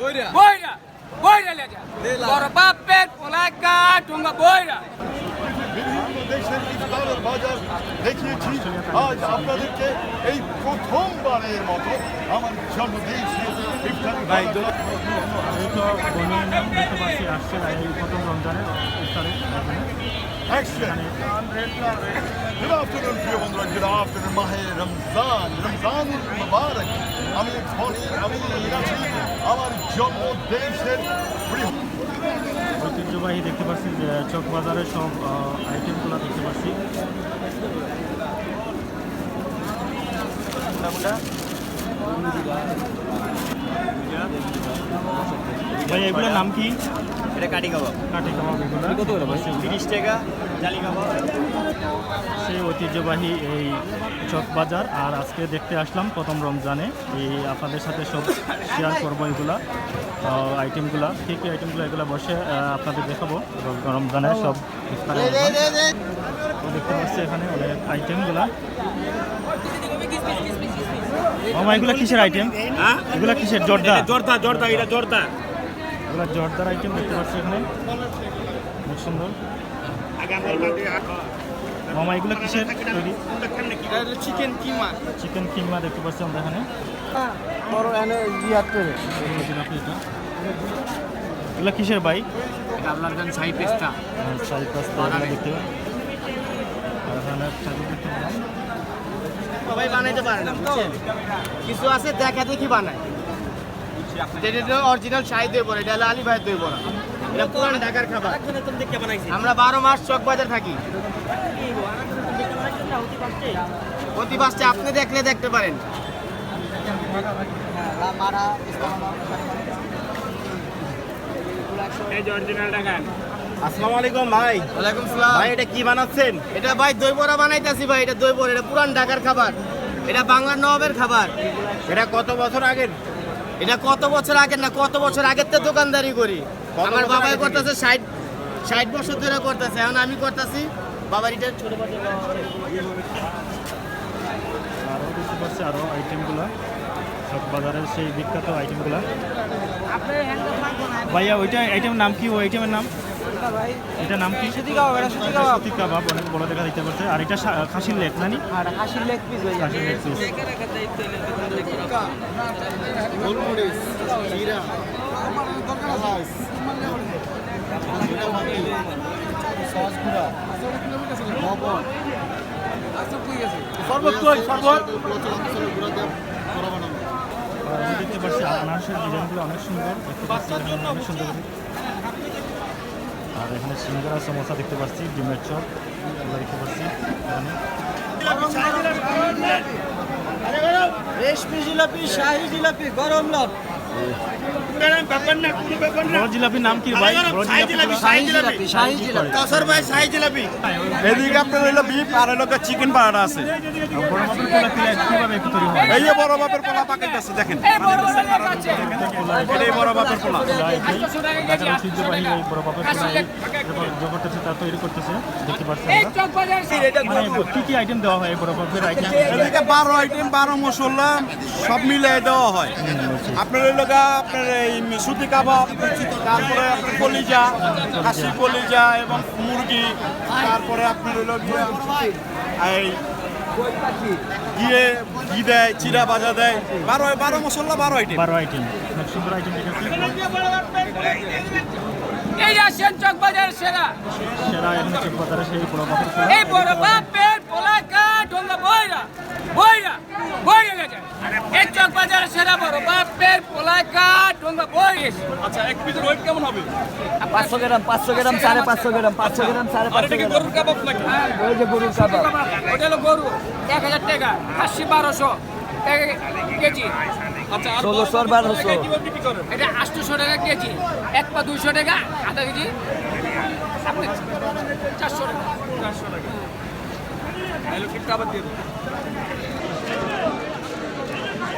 বইরা। বইরা লেজা বড় বাপের পোলায় কাঠ বইরা। বিভিন্ন দেশের ইফতারের বাজার দেখিয়েছি। আজ আপনাদেরকে এই প্রথমবারের মতো আমার জন্মদেশে ইফতারের বাজার তো বনিয়ে নাম দেখতে আসছে প্রথম রমজানের ইফতারে Excellent. Good afternoon, প্রিয় বন্ধুরা গুড আফটারনুন মাহে রমজান রমজান মুবারক আমি ফনি আমি আছি আমার জন্মদেশের প্রিয় ঐতিহ্যবাহী দেখতে পাচ্ছি চক বাজারের সব আইটেমগুলো দেখতে পাচ্ছি। ভাই এগুলোর নাম কি? এটা কাটি কাবাব। কাঠি কাবাব এগুলো। কত করে ভাই? তিরিশ টাকা জালি কাবাব। সেই ঐতিহ্যবাহী এই চক বাজার। আর আজকে দেখতে আসলাম প্রথম রমজানে। এই আপনাদের সাথে সব শেয়ার করব এগুলা আইটেমগুলা কী কী আইটেমগুলো এগুলো বসে আপনাদের দেখাবো। রম- রমজানের সব দেখতে পাচ্ছি এখানে অনেক আইটেমগুলা মামা এগুলো কিসের আইটেম এগুলো কিসের? জর্দা? জর্দা জর্দা এটা জর্দা। এগুলো জর্দার আইটেম দেখতে পাচ্ছি এখানে। খুব সুন্দর। মামা, এগুলো কিসের তৈরি? চিকেন কিমা চিকেন কিমা দেখতে পাচ্ছি আমরা এখানে। এগুলো কিসের বাইক আপনার দেন। সবাই বানাইতে পারে না কিছু আছে, দেখা দেখি বানায়। যেটা অরিজিনাল শাহি দই বড় এটা হলো আলী ভাই দই বড়। এটা পুরান ঢাকার খাবার। আমরা বারো মাস চক বাজার থাকি। প্রতি পাঁচটা আপনি দেখলে দেখতে পারেন। আসসালামু আলাইকুম ভাই। ওয়ালাইকুম সালাম। ভাই এটা কি বানাচ্ছেন? এটা ভাই দই বড়া বানাইতেছি ভাই এটা দই বড়া এটা পুরান ঢাকার খাবার। এটা বাংলার নবাবের খাবার। এটা কত বছর আগের? এটা কত বছর আগের না কত বছর আগের তো দোকানদারি করি? আমার বাবাই করতেছে ষাট ষাট বছর ধরে করতেছে এখন আমি করতেছি বাবার এটা ছোট আরও আরও দেখতে পাচ্ছি আরও আইটেমগুলো সব বাজারের সেই বিখ্যাত আইটেমগুলো ভাইয়া ওইটা আইটেম নাম কি? ওই আইটেমের নাম? এটা নাম কি? সুতি কাবাব, এটা সুতি কাবাব। সুতি কাবাব অনেক বড় দেখা দিতে পারছে। আর এটা খাসির লেগ নানি আর হাসির লেগ পিস ভাই খাসির লেগ পিস গোলমরিচ জিরা সস গুঁড়া লবণ কই দেখতে পাচ্ছি আনারসের ডিজাইনগুলো অনেক সুন্দর। দেখতে পাচ্ছি অনেক সুন্দর। আর এখানে সিঙ্গারা সমোসা দেখতে পাচ্ছি, ডিমের চপ, এগুলো দেখতে পাচ্ছি। রেশমি জিলাপি, শাহি জিলাপি, গরম লট। জিলাপির নাম কি ভাই? বড় জিলাপি শাহি জিলাপি। শাহি জিলাপি। কাসর ভাই সাই জিলাপি। এদিকে আপনার হইল বিফ আর হইল চিকেন পাড়া আছে। বড় মাপের পোলা কি- কীভাবে একটু তৈরি হয়? এই যে বড় বাপের পোলা পাকাই আছে দেখেন। এটাই বড় বাপের পোলা ঢাকার ঐতিহ্যবাহী বড় বাপের পোলা। করতেছে তা তৈরি করতেছে দেখতে পাচ্ছি মানে কি কি আইটেম দেওয়া হয় বড় বাপের আইটেম এদিকে বারো আইটেম বারো মশলা সব মিলে দেওয়া হয়। আপনার হইল গা আপনার এই সুতি কাবাব তারপরে আপনার কলিজা খাসি কলিজা এবং মুরগি তারপরে আপনার গিয়ে এই গিয়ে ঘি দেয় চিরা ভাজা দেয়। বারো বারো মশলা বারো আইটেম বারো আইটেম সুন্দর আইটেম এই আসেন চক সেরা। সেরা এখানে চোখ সেই বড় বাপের এই বড় বাপের পোলা কাঠ বইরা বইরা বইরা গেছে এই চক বাজার সেরা বড় বাপের পোলা কাঠ ঠোঙ্গা বই গেছে আচ্ছা এক পিসের ওয়েট কেমন হবে? পাঁচশো গ্রাম পাঁচশো গ্রাম সাড়ে পাঁচশো গ্রাম পাঁচশো গ্রাম সাড়ে আর এটা কি গরুর কাবাব নাকি? ওই যে গরুর কাবাব। ওটা হলো গরু। টাকা খাসি কেজি। আচ্ছা আর ষোলোশো আর দশ বারোশো। টাকায় কীভাবে বিক্রি করেন এটা আটশোশো টাকা কেজি এক পা দুইশো টাকা আধা কেজি। আপনি চারশো টাকা। চারশো টাকা। তাহলে কি কাবাব দিয়ে দেবো এখানে দেখতে পাচ্ছি আর একটা বড় বাপের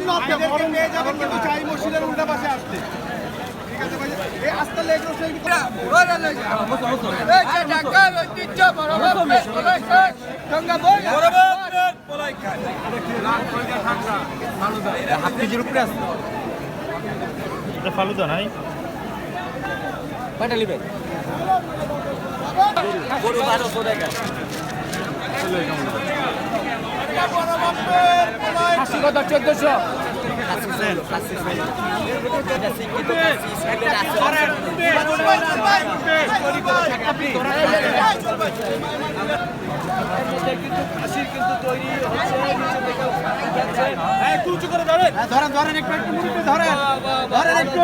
না আপনি পেয়ে যাবেন কিন্তু চাই মসজিদের উল্টা পাশে আসতে ঠিক আছে ভাই এই আস্তে লেগে গরু বারোশো টাকা ধরেন ধরেন একটু একটু ধরেন ধরেন একটু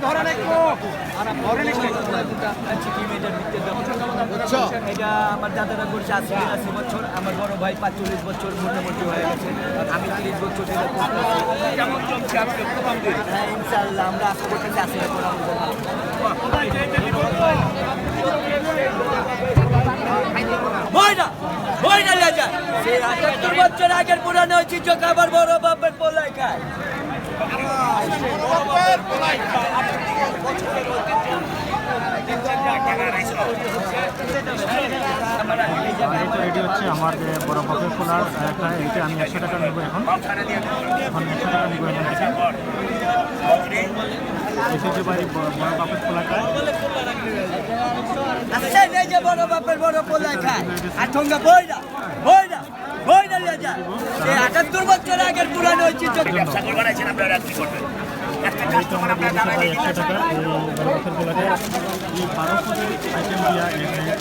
ধরেন একটু ধরেন একটু এটা আমার দাদারা করছে আশি আশি বছর। আমার বড় ভাই পাঁচচল্লিশ বছর মোটামুটি হয়ে গেছে। আমি তিরিশ বছর হ্যাঁ ইনশাল্লাহ আমরা আশা করতেছি আশি বছর ময়না ময়না লেজা সেই আটাত্তর বছর আগের পুরানো ঐতিহ্য খাবার বড় বাপের পোলাই খায় আর এটা এটি হচ্ছে আমার যে বড় বাপের খোলার একটা এইটা আমি একশো টাকা নেব এখন এখন একশো টাকা নেব এখান থেকে ঐতিহ্যবাহী বড় বড় বাপের খোলাটায় আচ্ছা বড় বাপের বড় পোলাই খায় আর ঠোঙ্গা বইরা বইরা বইরা লিয়ে যায় সেই আটাত্তর বছর আগের পুরানো ঐতিহ্য তো আমরা দিয়ে দিচ্ছি ভাই একশো টাকা বাপের খোলাটা এই বারো ফুটের আইটেম দিয়া এখানে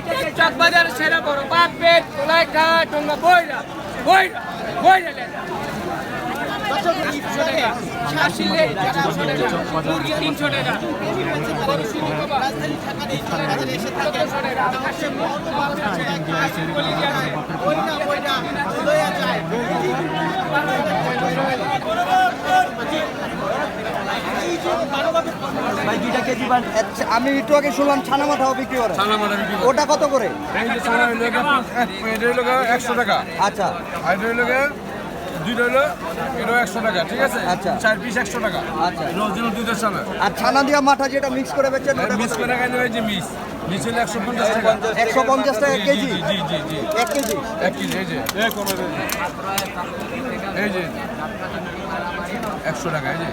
ফুট চকবাজার সেরা বড় বাপ পেট কোলাই খা টঙ্গা বইরা বইরা বইরা তিনশো টাকা খাসি লেগ চারশো টাকা মুরগি তিনশো টাকা গরু শুধু কবা চোদ্দশো টাকা খাসি আইটেম দিয়া তৈরি করা? বড় ভাই দুইটা কেজি আচ্ছা, আমি একটু আগে শুনলাম ছানা মাথাও বিক্রি করে ওটা কত করে একশো টাকা আচ্ছা আর দুইটা হইল এটা একশো টাকা ঠিক আছে? আচ্ছা। চার পিস একশো টাকা। আচ্ছা। অরিজিনাল দুধের সানা আর ছানা দিয়া মাথা যেটা মিক্স করে বেচেন মিস করে ওই যে মিস মিস হলে একশো পঞ্চাশ টাকা। একশো পঞ্চাশ টাকা কেজি? জি জি জি। এক কেজি? এক কেজি এই যে। এই যে। একশো টাকা এই যে।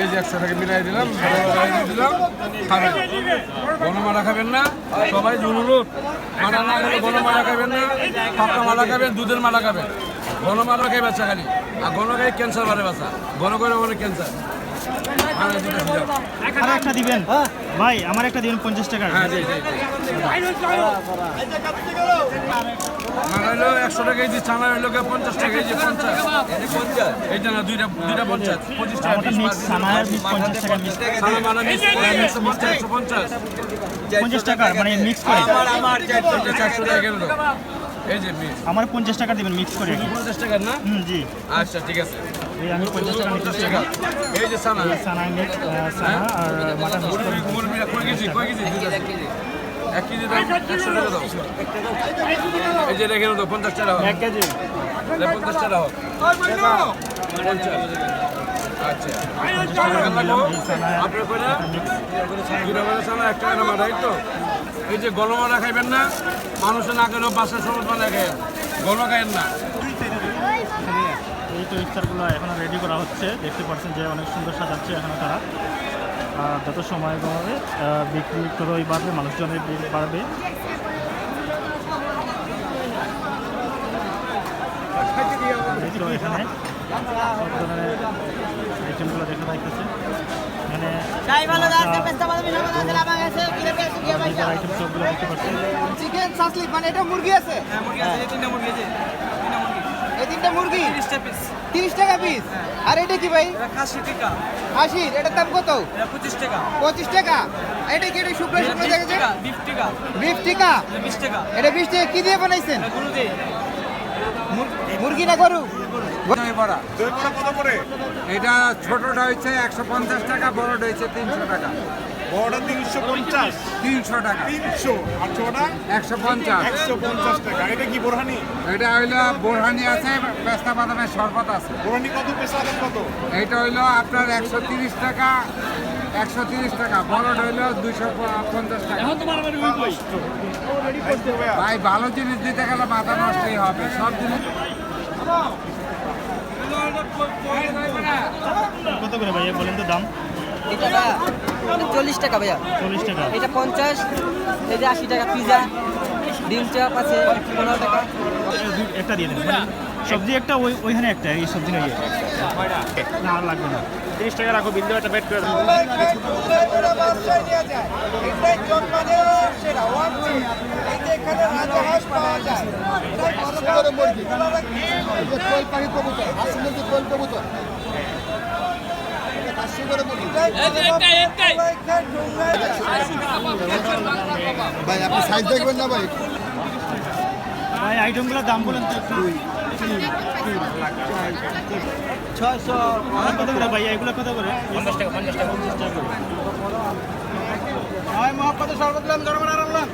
এই যে একশো টাকা মিলাই দিলাম দিলাম। খাবেন। গণমালা খাবেন না সবাই অনুরোধ মালা না খেলে গণমালা খাবেন না পাকা মালা খাবেন দুধের মালা খাবেন। গণমালা খাই বাচ্চা খালি। আর গণ খাই ক্যান্সার বাড়ে বাচ্চা গণ করে অনেক ক্যান্সার আর একটা দিবেন? ভাই আমার একটা দিবেন পঞ্চাশ টাকা। হ্যাঁ জি মানে একশো টাকা কেজি চানা হইল পঞ্চাশ টাকা কেজি পঞ্চাশ। এইটা না দুইটা দুইটা পঞ্চাশ। পঁচিশ টাকা পঞ্চাশ টাকা মানে মিক্স পঞ্চাশ। টাকা মানে মিক্স করে। এটা চারশো টাকা এই যে আমার পঞ্চাশ টাকা দিবেন মিক্স করে পঞ্চাশ টাকার না? হুম জি। আচ্ছা ঠিক আছে। এই আমি পঞ্চাশ টাকা নিতেছি টাকা। এই যে এই সানা মিক্স সানা আর মাটন করে মুরগি মুরগিটা কয় কেজি? এক কেজি দাম একশো টাকা দাও এই যে রেখে দাও পঞ্চাশ টাকা। এক কেজি। পঞ্চাশ টাকা হোক। পঞ্চাশ। আচ্ছা। আপনার কয়টা? দুটা করে চানা এক টাকা তো? এই যে গণমারা খাইবেন না মানুষের না খেলেও বাসার খায়। গণ খাইবেন না। এই তো ইফতারগুলো এখনও রেডি করা হচ্ছে। দেখতে পাচ্ছেন যে অনেক সুন্দর সাজাচ্ছে এখনও তারা। যত সময় কমাবে বিক্রি ক্রয় বাড়বে, মানুষজনের ভিড় বাড়বে। এখানে সব ধরনের আইটেমগুলো দেখা যাইতেছে। এখানে চিকেন সাসলিক মানে এটা মুরগি আছে? হ্যাঁ, মুরগি আছে, এই তিনটা মুরগি আছে। তিনটা মুরগি। এই তিনটা মুরগি? তিরিশটা piece। তিরিশ টাকা পিস আর এটা কি ভাই? এটা খাসি টিকা, আশি এটার দাম কত? এটা পঁচিশ টাকা। পঁচিশ টাকা। এটা কি এটা দেখেছে বিশ টাকা, বিফ টিকা। বিশ টাকা। এটা বিশ টাকা কি দিয়ে বানাইছেন। মুরগি না গরু? দই কত করে এটা ছোটটা হচ্ছে একশো পঞ্চাশ টাকা বড়টা হচ্ছে তিনশো টাকা। বড়টা তিনশো পঞ্চাশ। তিনশো টাকা। তিনশো। আর ছোটা একশো পঞ্চাশ। একশো পঞ্চাশ টাকা। এটা কি বোরহানি? এটা হইল বোরহানি আছে পেস্তা বাদামের শরবত আছে। বোরহানি কত পেশা দাম কত? এইটা হইল আপনার একশো তিরিশ টাকা একশো তিরিশ টাকা। বড়টা হইল দুইশো পঞ্চাশ টাকা। ভাই ভালো জিনিস দিতে গেলে মাথা নষ্টই হবে। সব জিনিস কত করে ভাইয়া বলেন তো দাম? এটা চল্লিশ টাকা ভাইয়া। চল্লিশ টাকা। এটা পঞ্চাশ যে আশি টাকা পিজা ডিম চাপ আছে পনেরো টাকা। একটা দিয়ে দেন মানে সবজি একটা ওই ওইখানে একটা এই সবজি নয় না আর লাগবে না। তিরিশ টাকা রাখো বিল দেওয়াটা বেট করে ভাই আপনি সাইজ দেখবেন না ভাই? ভাই আইটেমগুলোর দাম বলেন তো একটু। ছয়শো কত করে ভাই এগুলো কত করে? পঞ্চাশ টাকা পঞ্চাশ টাকা। পঞ্চাশ টাকা। করে হয় মহাপদ সর্বগ্রাম ধর্মনার আল্লাহ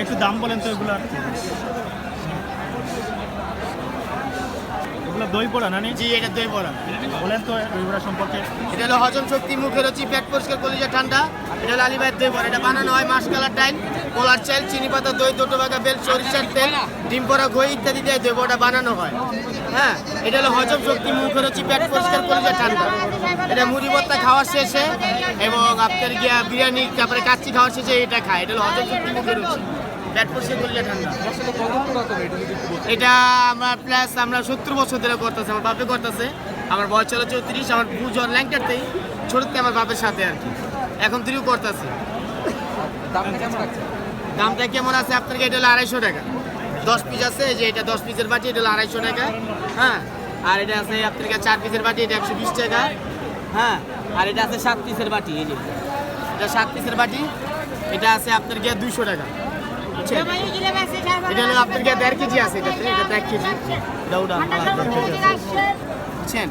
একটু দাম বলেন তো এগুলো দই পোড়া না জি এটা দই বড়া বলেন তো এগুলো সম্পর্কে। এটা হলো হজম শক্তি মুখের রুচি পেট পরিষ্কার কলিজা ঠান্ডা। এটা হলো আলিবাইয়ের দই বড়া এটা বানানো হয় মাসকালার ডাইল পোলার চাল চিনি পাতা দই দুটো বাগা বেল সরিষার তেল ডিম পরা ঘই ইত্যাদি দিয়ে দই বড়া বানানো হয়। হ্যাঁ এটা হলো হজম শক্তি মুখের রুচি পেট পরিষ্কার কলিজা ঠান্ডা। এটা মুড়ি ভর্তা খাওয়ার শেষে এবং আপনার গিয়া বিরিয়ানি তারপরে কাচ্চি খাওয়ার শেষে এটা খায়। এটা হলো হজম শক্তি মুখের রুচি। পেট পরিষ্কার ঠান্ডা। এটা আমার প্লাস আমরা সত্তর বছর ধরে করতেছে আমার বাপে করতেছে। আমার বয়স ছিল চৌত্রিশ আমার পুজোর ল্যাংটারতেই ছোটতে আমার বাপের সাথে আর কি। এখন তিনিও করতেছে। দামটা কেমন আছে? আপনার এটা হলো আড়াইশো টাকা। দশ পিস আছে যে এটা দশ পিসের বাটি এটা হলো আড়াইশো টাকা। হ্যাঁ আর এটা আছে আপনার কাছে চার পিসের বাটি এটা একশো বিশ টাকা। হ্যাঁ আর এটা আছে সাত পিসের বাটি এই যে। এটা সাত পিসের বাটি এটা আছে আপনার গিয়ে দুইশো টাকা। বুঝছেন? এটা আপনার দেড় কেজি আছে? এটাতে এটা এক কেজি। এটা বুঝছেন